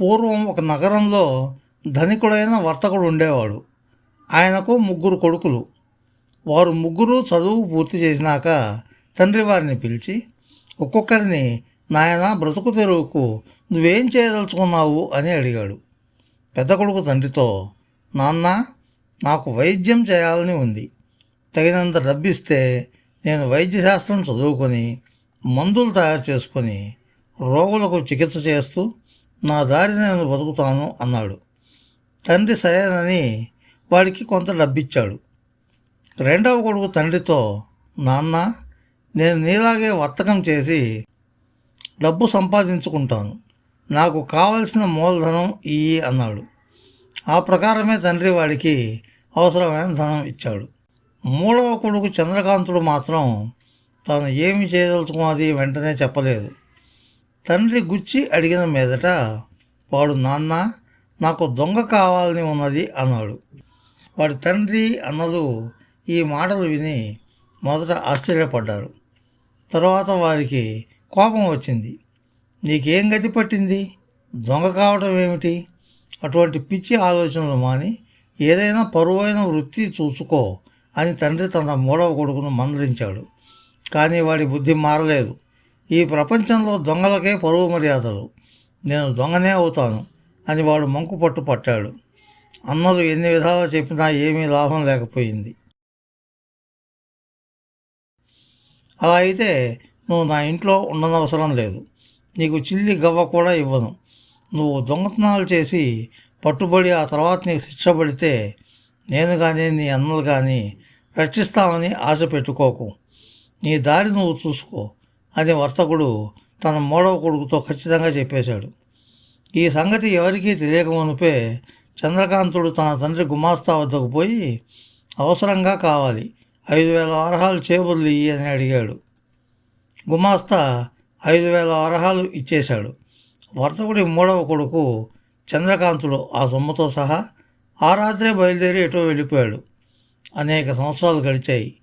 పూర్వం ఒక నగరంలో ధనికుడైన వర్తకుడు ఉండేవాడు. ఆయనకు ముగ్గురు కొడుకులు. వారు ముగ్గురు చదువు పూర్తి చేసినాక తండ్రి వారిని పిలిచి ఒక్కొక్కరిని నాయన బ్రతుకు తెరువుకు నువ్వేం చేయదలుచుకున్నావు? అని అడిగాడు. పెద్ద కొడుకు తండ్రితో నాన్న నాకు వైద్యం చేయాలని ఉంది. తగినంత డబ్బిస్తే నేను వైద్యశాస్త్రం చదువుకొని మందులు తయారు చేసుకొని రోగులకు చికిత్స చేస్తూ నా దారి నేను బతుకుతాను అన్నాడు. తండ్రి సరేనని వాడికి కొంత డబ్బిచ్చాడు. రెండవ కొడుకు తండ్రితో నాన్న నేను నీలాగే వర్తకం చేసి డబ్బు సంపాదించుకుంటాను. నాకు కావలసిన మూలధనం ఇయ్యి అన్నాడు. ఆ ప్రకారమే తండ్రి వాడికి అవసరమైన ధనం ఇచ్చాడు. మూడవ కొడుకు చంద్రకాంతుడు మాత్రం తాను ఏమి చేయదలుచుకున్నది వెంటనే చెప్పలేదు. తండ్రి గుచ్చి అడిగిన మీదట వాడు నాన్న నాకు దొంగ కావాలని ఉన్నది అన్నాడు. వాడి తండ్రి అన్నలు ఈ మాటలు విని మొదట ఆశ్చర్యపడ్డారు. తర్వాత వారికి కోపం వచ్చింది. నీకేం గతి పట్టింది? దొంగ కావటం ఏమిటి? అటువంటి పిచ్చి ఆలోచనలు మాని ఏదైనా పరువైన వృత్తి చూసుకో అని తండ్రి తన మూడవ కొడుకును మందలించాడు. కానీ వాడి బుద్ధి మారలేదు. ఈ ప్రపంచంలో దొంగలకే పరువు మర్యాదలు నేను దొంగనే అవుతాను అని వాడు మంకు పట్టు పట్టాడు. అన్నలు ఎన్ని విధాలు చెప్పినా ఏమీ లాభం లేకపోయింది. అలా అయితే నువ్వు నా ఇంట్లో ఉండనవసరం లేదు. నీకు చిల్లి గవ్వ కూడా ఇవ్వను. నువ్వు దొంగతనాలు చేసి పట్టుబడి ఆ తర్వాత నీకు శిక్ష పడితే నేను కానీ నీ అన్నలు కానీ రక్షిస్తామని ఆశ పెట్టుకోకు. నీ దారి నువ్వు చూసుకో. అని వర్తకుడు తన మూడవ కొడుకుతో ఖచ్చితంగా చెప్పేశాడు. ఈ సంగతి ఎవరికీ తెలియకమునిపే చంద్రకాంతుడు తన తండ్రి గుమాస్తా వద్దకు పోయి అవసరంగా కావాలి ఐదు వేల వరహాలు చేబుర్లు ఇయ్యి అని అడిగాడు. గుమాస్తా ఐదు వేల వరహాలు ఇచ్చేశాడు. వర్తకుడి మూడవ కొడుకు చంద్రకాంతుడు ఆ సొమ్ముతో సహా ఆ రాత్రే బయలుదేరి ఎటో వెళ్ళిపోయాడు. అనేక సంవత్సరాలు గడిచాయి.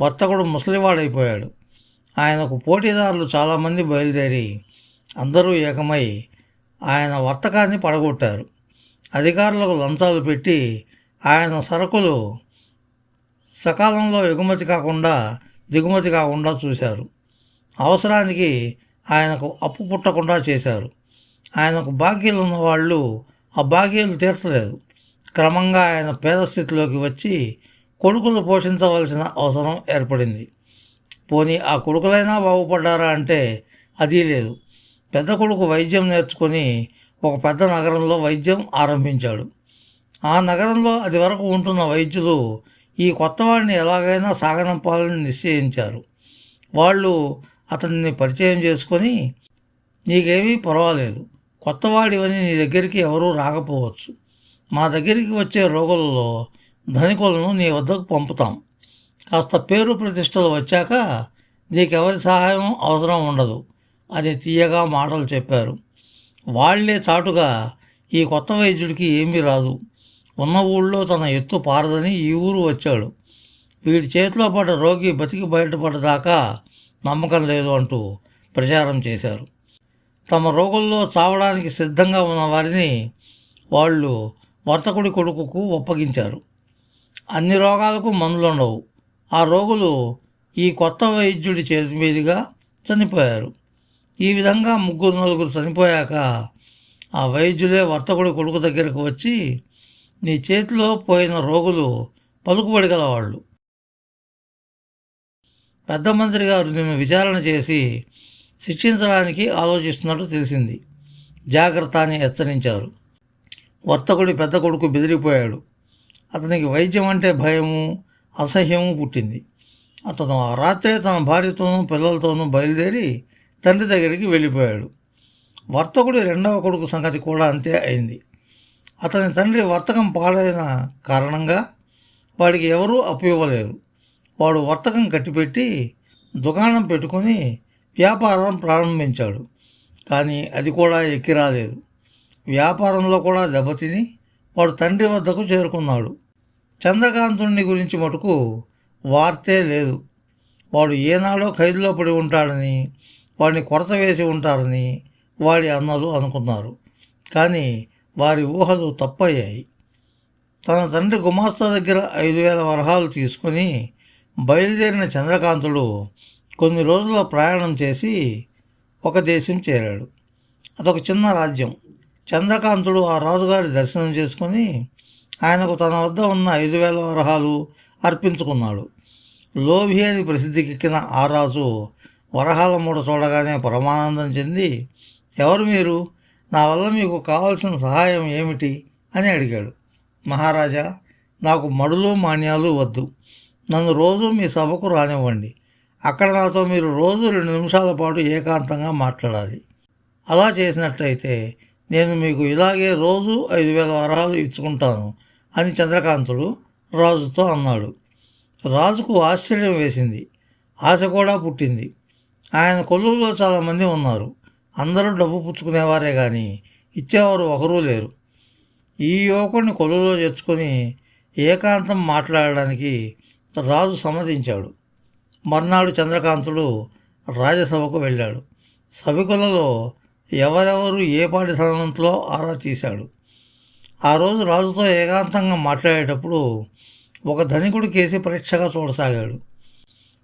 వర్తకుడు ముసలివాడైపోయాడు. ఆయనకు పోటీదారులు చాలామంది బయలుదేరి అందరూ ఏకమై ఆయన వర్తకాన్ని పడగొట్టారు. అధికారులకు లంచాలు పెట్టి ఆయన సరుకులు సకాలంలో ఎగుమతి కాకుండా దిగుమతి కాకుండా చూశారు. అవసరానికి ఆయనకు అప్పు పుట్టకుండా చేశారు. ఆయనకు బాకీలు ఉన్న వాళ్ళు ఆ బాకీలు తీర్చలేదు. క్రమంగా ఆయన పేద స్థితిలోకి వచ్చి కొడుకులు పోషించవలసిన అవసరం ఏర్పడింది. పోనీ ఆ కొడుకులైనా బాగుపడ్డారా అంటే అది లేదు. పెద్ద కొడుకు వైద్యం నేర్చుకొని ఒక పెద్ద నగరంలో వైద్యం ఆరంభించాడు. ఆ నగరంలో అది వరకు ఉంటున్న వైద్యులు ఈ కొత్తవాడిని ఎలాగైనా సాగనంపాలని నిశ్చయించారు. వాళ్ళు అతన్ని పరిచయం చేసుకొని నీకేమీ పర్వాలేదు. కొత్తవాడివని నీ దగ్గరికి ఎవరూ రాకపోవచ్చు. మా దగ్గరికి వచ్చే రోగులలో ధనికులను నీ వద్దకు పంపుతాం. కాస్త పేరు ప్రతిష్టలు వచ్చాక నీకెవరి సహాయం అవసరం ఉండదు అని తీయగా మాటలు చెప్పారు. వాళ్ళే చాటుగా ఈ కొత్త వైద్యుడికి ఏమీ రాదు. ఉన్న ఊళ్ళో తన ఎత్తు పారదని ఈ ఊరు వచ్చాడు. వీడి చేతిలో పడ్డ రోగి బతికి బయటపడదాకా నమ్మకం లేదు అంటూ ప్రచారం చేశారు. తమ రోగుల్లో చావడానికి సిద్ధంగా ఉన్న వారిని వాళ్ళు వర్తకుడి కొడుకుకు ఒప్పగించారు. అన్ని రోగాలకు మందులుండవు. ఆ రోగులు ఈ కొత్త వైద్యుడి చేతి మీదుగా చనిపోయారు. ఈ విధంగా ముగ్గురు నలుగురు చనిపోయాక ఆ వైద్యులే వర్తకుడి కొడుకు దగ్గరకు వచ్చి నీ చేతిలో పోయిన రోగులు పలుకుబడి గలవాళ్ళు పెద్ద మంత్రి గారు నిన్ను విచారణ చేసి శిక్షించడానికి ఆలోచిస్తున్నట్టు తెలిసింది. జాగ్రత్త అని హెచ్చరించారు. వర్తకుడి పెద్ద కొడుకు బెదిరిపోయాడు. అతనికి వైద్యం అంటే భయము అసహ్యము పుట్టింది. అతను ఆ రాత్రే తన భార్యతోనూ పిల్లలతోనూ బయలుదేరి తండ్రి దగ్గరికి వెళ్ళిపోయాడు. వర్తకుడి రెండవ కొడుకు సంగతి కూడా అంతే అయింది. అతని తండ్రి వర్తకం పాడైన కారణంగా వాడికి ఎవరూ అప్పు ఇవ్వలేదు. వాడు వర్తకం కట్టిపెట్టి దుకాణం పెట్టుకొని వ్యాపారం ప్రారంభించాడు. కానీ అది కూడా ఎక్కిరాలేదు వ్యాపారంలో కూడా దెబ్బతిని వాడు తండ్రి వద్దకు చేరుకున్నాడు. చంద్రకాంతుని గురించి మటుకు వార్తే లేదు. వాడు ఏనాడో ఖైదులో పడి ఉంటాడని వాడిని కొరత వేసి ఉంటారని వాడి అన్నలు అనుకున్నారు. కానీ వారి ఊహలు తప్పయ్యాయి. తన తండ్రి గుమాస్తా దగ్గర ఐదు వేల వరహాలు తీసుకొని బయలుదేరిన చంద్రకాంతుడు కొన్ని రోజుల ప్రయాణం చేసి ఒక దేశం చేరాడు. అదొక చిన్న రాజ్యం. చంద్రకాంతుడు ఆ రాజుగారి దర్శనం చేసుకొని ఆయనకు తన వద్ద ఉన్న ఐదు వేల వరహాలు అర్పించుకున్నాడు. లోభి అని ప్రసిద్ధికెక్కిన ఆ రాజు వరహాల మూట చూడగానే పరమానందం చెంది ఎవరు మీరు? నా వల్ల మీకు కావాల్సిన సహాయం ఏమిటి? అని అడిగాడు. మహారాజా నాకు మడులు మాన్యాలు వద్దు. నన్ను రోజు మీ సభకు రానివ్వండి. అక్కడ నాతో మీరు రోజు రెండు నిమిషాల పాటు ఏకాంతంగా మాట్లాడాలి. అలా చేసినట్లయితే నేను మీకు ఇలాగే రోజు ఐదు వేల వరహాలు ఇచ్చుకుంటాను. అని చంద్రకాంతుడు రాజుతో అన్నాడు. రాజుకు ఆశ్చర్యం వేసింది. ఆశ కూడా పుట్టింది. ఆయన కొలువులో చాలామంది ఉన్నారు. అందరూ డబ్బు పుచ్చుకునేవారే కానీ ఇచ్చేవారు ఒకరూ లేరు. ఈ యువకుడిని కొలువులో తెచ్చుకొని ఏకాంతం మాట్లాడడానికి రాజు సమ్మతించాడు. మర్నాడు చంద్రకాంతుడు రాజసభకు వెళ్ళాడు. సభికులలో ఎవరెవరు ఏ పాటి స్థానంలో ఆరా తీశాడు? ఆ రోజు రాజుతో ఏకాంతంగా మాట్లాడేటప్పుడు ఒక ధనికుడు కేసి పరీక్షగా చూడసాగాడు.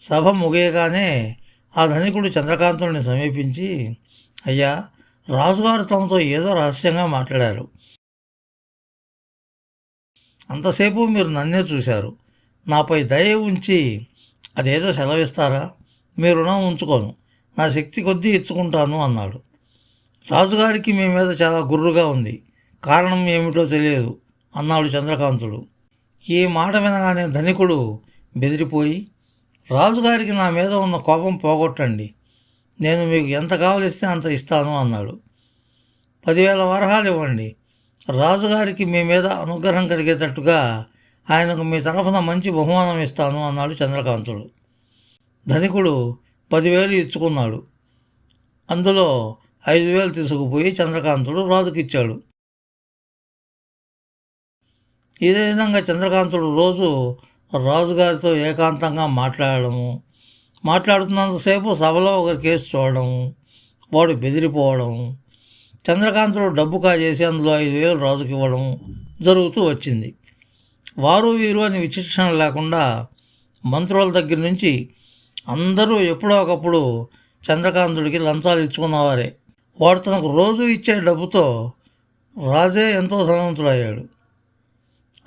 సభ ముగియగానే ఆ ధనికుడు చంద్రకాంతుడిని సమీపించి అయ్యా రాజుగారు తమతో ఏదో రహస్యంగా మాట్లాడారు. అంతసేపు మీరు నన్నే చూశారు. నాపై దయ ఉంచి అదేదో సెలవిస్తారా? మీ రుణం ఉంచుకోను. నా శక్తి కొద్దీ ఇచ్చుకుంటాను అన్నాడు. రాజుగారికి మీ మీద చాలా గుర్రుగా ఉంది. కారణం ఏమిటో తెలియదు అన్నాడు చంద్రకాంతుడు. ఈ మాట వినగానే ధనికుడు బెదిరిపోయి రాజుగారికి నా మీద ఉన్న కోపం పోగొట్టండి నేను మీకు ఎంత కావలిస్తే అంత ఇస్తాను అన్నాడు. పదివేల వరహాలు ఇవ్వండి రాజుగారికి మీ మీద అనుగ్రహం కలిగేటట్టుగా ఆయనకు మీ తరఫున మంచి బహుమానం ఇస్తాను అన్నాడు చంద్రకాంతుడు. ధనికుడు పదివేలు ఇచ్చుకున్నాడు. అందులో ఐదు వేలు తీసుకుపోయి చంద్రకాంతుడు రాజుకిచ్చాడు. ఇదే విధంగా చంద్రకాంతుడు రోజు రాజుగారితో ఏకాంతంగా మాట్లాడడము మాట్లాడుతున్నంతసేపు సభలో ఒకరి కేసు చూడడము వాడు బెదిరిపోవడం చంద్రకాంతుడు డబ్బు కాజేసి అందులో ఐదు వేలు రాజుకి ఇవ్వడం జరుగుతూ వచ్చింది. వారు వీరు అని విచక్షణ లేకుండా మంత్రుల దగ్గర నుంచి అందరూ ఎప్పుడో ఒకప్పుడు చంద్రకాంతుడికి లంచాలు ఇచ్చుకున్నవారే. వాడు తనకు రోజు ఇచ్చే డబ్బుతో రాజే ఎంతో ధనవంతుడయ్యాడు.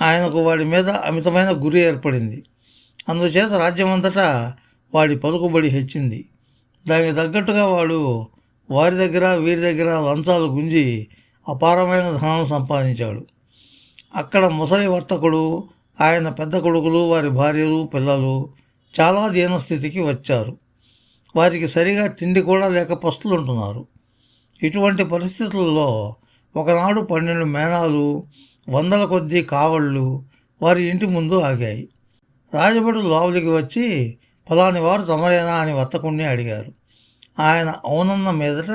ఆయనకు వాడి మీద అమితమైన గురి ఏర్పడింది. అందుచేత రాజ్యమంతటా వాడి పలుకుబడి హెచ్చింది. దానికి తగ్గట్టుగా వాడు వారి దగ్గర వీరి దగ్గర లంచాలు గుంజి అపారమైన ధనం సంపాదించాడు. అక్కడ ముసలి వర్తకుడు ఆయన పెద్ద కొడుకులు వారి భార్యలు పిల్లలు చాలా దీనస్థితికి వచ్చారు. వారికి సరిగా తిండి కూడా లేక పస్తులుంటున్నారు. ఇటువంటి పరిస్థితుల్లో ఒకనాడు పన్నెండు మేనాలు వందల కొద్దీ కావళ్ళు వారి ఇంటి ముందు ఆగాయి. రాజభటులు లోపలికి వచ్చి ఫలాని వారు తమరేనా అని వర్తకుణ్ణి అడిగారు. ఆయన అవునన్న మీదట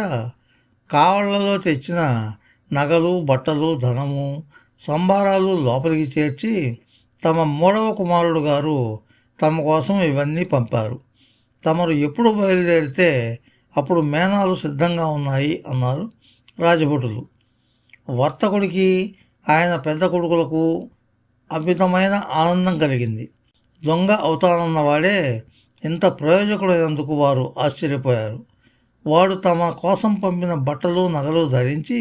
కావళ్ళలో తెచ్చిన నగలు బట్టలు ధనము సంభారాలు లోపలికి చేర్చి తమ మూడవ కుమారుడు గారు తమ కోసం ఇవన్నీ పంపారు. తమరు ఎప్పుడు బయలుదేరితే అప్పుడు మేనాలు సిద్ధంగా ఉన్నాయి అన్నారు రాజభటులు. వర్తకుడికి ఆయన పెద్ద కొడుకులకు అమితమైన ఆనందం కలిగింది. దొంగ అవుతానన్న వాడే ఇంత ప్రయోజకుడైనందుకు వారు ఆశ్చర్యపోయారు. వాడు తమ కోసం పంపిన బట్టలు నగలు ధరించి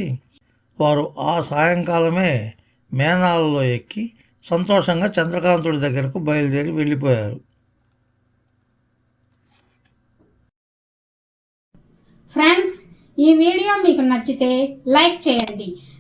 వారు ఆ సాయంకాలమే మేనాలలో ఎక్కి సంతోషంగా చంద్రకాంతుడి దగ్గరకు బయలుదేరి వెళ్ళిపోయారు. ఫ్రెండ్స్ ఈ వీడియో మీకు నచ్చితే లైక్ చేయండి.